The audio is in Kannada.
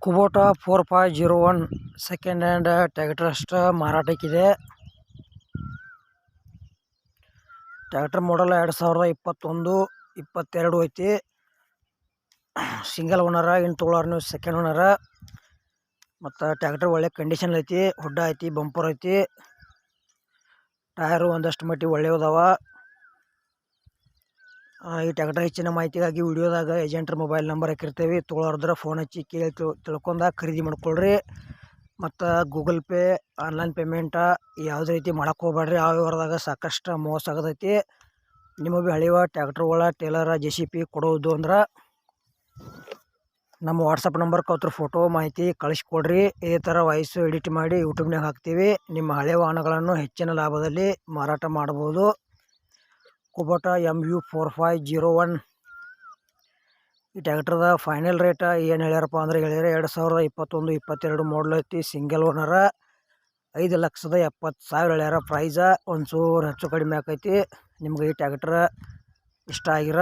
Kubota four five zero one second hand tractor ಅಷ್ಟು ಮಾರಾಟಕ್ಕಿದೆ. ಟ್ಯಾಕ್ಟರ್ ಮಾಡಲ್ ಎರಡು ಸಾವಿರದ ಇಪ್ಪತ್ತೊಂದು ಇಪ್ಪತ್ತೆರಡು ಐತಿ. ಸಿಂಗಲ್ ಓನರ ಇನ್ನು ತೊಗೊಳೋರು ನೀವು ಸೆಕೆಂಡ್ ಓನರ ಮತ್ತು ಟ್ಯಾಕ್ಟರ್ ಒಳ್ಳೆ ಕಂಡೀಷನ್ ಐತಿ ಹುಡ್ಡ ಐತಿ ಬಂಪರ್ ಐತಿ. ಟಯರು ಒಂದಷ್ಟು ಮಟ್ಟಿಗೆ ಒಳ್ಳೆಯ ಅದಾವ. ಆ, ಈ ಟ್ಯಾಕ್ಟರ್ ಹೆಚ್ಚಿನ ಮಾಹಿತಿಗಾಗಿ ವಿಡಿಯೋದಾಗ ಏಜೆಂಟ್ರ ಮೊಬೈಲ್ ನಂಬರ್ ಹಾಕಿರ್ತೇವೆ. ತೊಗೊಳೋರ್ದ್ರ ಫೋನ್ ಹಚ್ಚಿ ಕೇಳಿ ತಿಳ್, ತಿಳ್ಕೊಂಡ ಖರೀದಿ ಮಾಡ್ಕೊಳ್ರಿ. ಮತ್ತು ಗೂಗಲ್ ಪೇ, ಆನ್ಲೈನ್ ಪೇಮೆಂಟ ಯಾವುದೇ ರೀತಿ ಮಾಡಕ್ಕೆ ಹೋಗ್ಬೇಡ್ರಿ ಆ ವ್ಯವಹಾರದಾಗ ಸಾಕಷ್ಟು ಮೋಸ ಆಗತೈತಿ. ನಿಮ್ಮ ಭೀ ಹಳಿವ ಟ್ಯಾಕ್ಟ್ರುಗಳ ಟೇಲರ ಜೆ ಸಿ ಪಿ ಕೊಡೋದು ಅಂದ್ರೆ ನಮ್ಮ ವಾಟ್ಸಪ್ ನಂಬರ್ ಕೌತ್ರ ಫೋಟೋ ಮಾಹಿತಿ ಕಳಿಸ್ಕೊಡ್ರಿ. ಇದೇ ಥರ ವಾಯ್ಸು ಎಡಿಟ್ ಮಾಡಿ ಯೂಟ್ಯೂಬ್ನಾಗ ಹಾಕ್ತೀವಿ. ನಿಮ್ಮ ಹಳೆ ವಾಹನಗಳನ್ನು ಹೆಚ್ಚಿನ ಲಾಭದಲ್ಲಿ ಮಾರಾಟ ಮಾಡ್ಬೋದು. Kubota M U four five zero one ಈ ಟ್ಯಾಕ್ಟ್ರದ ಫೈನಲ್ ರೇಟ ಏನು ಹೇಳ್ಯಾರಪ್ಪ ಅಂದ್ರೆ ಹೇಳಿದ್ರೆ ಎರಡು ಸಾವಿರದ ಇಪ್ಪತ್ತೊಂದು, ಇಪ್ಪತ್ತೆರಡು ಮಾಡಲ್ ಐತಿ ಸಿಂಗಲ್ ಓನರ ಐದು ಲಕ್ಷದ ಎಪ್ಪತ್ತು ಸಾವಿರ ಹೇಳ್ಯಾರ ಪ್ರೈಸ ಒಂಚೂರು ಹೆಚ್ಚು ಕಡಿಮೆ ಆಕೈತಿ. ನಿಮ್ಗೆ ಈ ಟ್ಯಾಕ್ಟ್ರ ಇಷ್ಟ ಆಗಿರ